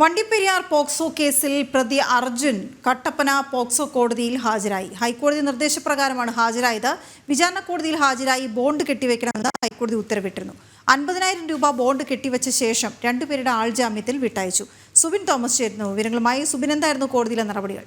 Vandiperiyar POCSO കേസിൽ പ്രതി Arjun Kattappana POCSO കോടതിയിൽ ഹാജരായി. ഹൈക്കോടതി നിർദ്ദേശപ്രകാരമാണ് ഹാജരായത്. വിചാരണ കോടതിയിൽ ഹാജരായി ബോണ്ട് കെട്ടിവെക്കണമെന്ന് ഹൈക്കോടതി ഉത്തരവിട്ടിരുന്നു. അൻപതിനായിരം രൂപ ബോണ്ട് കെട്ടിവെച്ച ശേഷം രണ്ടുപേരുടെ ആൾജാമ്യത്തിൽ വിട്ടയച്ചു. സുബിൻ തോമസ് ചേരുന്നു. വിവരങ്ങളുമായി സുബിൻ എന്തായിരുന്നു കോടതിയിലെ നടപടികൾ?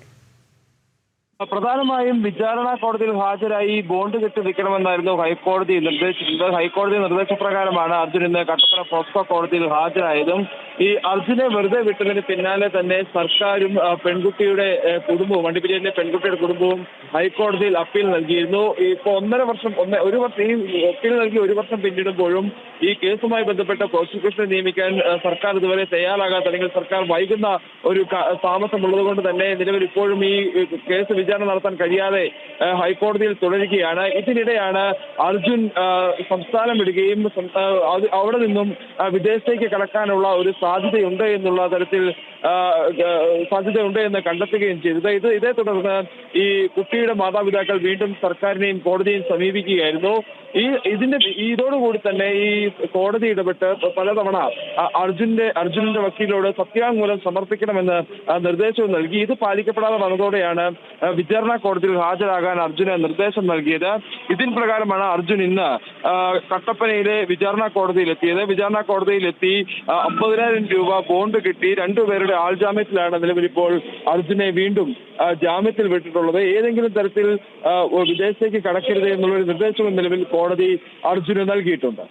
പ്രധാനമായും വിചാരണ കോടതിയിൽ ഹാജരായി ബോണ്ട് കെട്ടി നിൽക്കണമെന്നായിരുന്നു ഹൈക്കോടതി നിർദ്ദേശിച്ചത് ഹൈക്കോടതി നിർദ്ദേശപ്രകാരമാണ് അർജുൻ ഇന്ന് കട്ടപ്പന പോക്സോ കോടതിയിൽ ഹാജരായതും. ഈ അർജുനെ വെറുതെ വിട്ടതിന് പിന്നാലെ തന്നെ സർക്കാരും പെൺകുട്ടിയുടെ കുടുംബവും വണ്ടിപ്പെരിയാറിലെ പെൺകുട്ടിയുടെ കുടുംബവും ഹൈക്കോടതിയിൽ അപ്പീൽ നൽകിയിരുന്നു. ഇപ്പൊ ഒന്നര വർഷം ഒന്ന് ഒരു വർഷം ഈ അപ്പീൽ നൽകി ഒരു വർഷം പിന്നിടുമ്പോഴും ഈ കേസുമായി ബന്ധപ്പെട്ട പ്രോസിക്യൂഷനെ നിയമിക്കാൻ സർക്കാർ ഇതുവരെ തയ്യാറാകാത്ത അല്ലെങ്കിൽ സർക്കാർ വൈകുന്ന ഒരു താമസമുള്ളത് കൊണ്ട് തന്നെ നിലവിൽ ഇപ്പോഴും ഈ കേസ് വിചാരണ നടത്താൻ കഴിയാതെ ഹൈക്കോടതിയിൽ തുടരുകയാണ്. ഇതിനിടെയാണ് അർജുൻ സംസ്ഥാനം വിടുകയും അവിടെ നിന്നും വിദേശത്തേക്ക് കടക്കാനുള്ള ഒരു സാധ്യതയുണ്ട് എന്നുള്ള തരത്തിൽ സാധ്യതയുണ്ട് എന്ന് കണ്ടെത്തുകയും ചെയ്തത് ഇത് ഇതേ തുടർന്ന് ഈ കുട്ടിയുടെ മാതാപിതാക്കൾ വീണ്ടും സർക്കാരിനെയും കോടതിയെയും സമീപിക്കുകയായിരുന്നു. ഈ ഇതിന്റെ ഇതോടുകൂടി തന്നെ ഈ കോടതി ഇടപെട്ട് പലതവണ അർജുന്റെ അർജുനന്റെ വക്കീലോട് സത്യാങ്മൂലം സമർപ്പിക്കണമെന്ന് നിർദ്ദേശവും നൽകി. ഇത് പാലിക്കപ്പെടാതെ വന്നതോടെയാണ് വിചാരണ കോടതിയിൽ ഹാജരാകാൻ അർജുന് നിർദ്ദേശം നൽകിയത് ഇതിൻ പ്രകാരമാണ് അർജുൻ ഇന്ന് കട്ടപ്പനയിലെ വിചാരണ കോടതിയിൽ എത്തിയത് വിചാരണ കോടതിയിൽ എത്തി അമ്പതിനായിരം രൂപ ബോണ്ട് കിട്ടി. രണ്ടുപേരുടെ ആൾജാമ്യത്തിലാണ് നിലവിൽ ഇപ്പോൾ അർജുനെ വീണ്ടും ജാമ്യത്തിൽ വിട്ടിട്ടുള്ളത്. ഏതെങ്കിലും തരത്തിൽ വിദേശത്തേക്ക് കടക്കരുത് എന്നുള്ളൊരു നിർദ്ദേശവും നിലവിൽ കോടതി അർജുന് നൽകിയിട്ടുണ്ട്.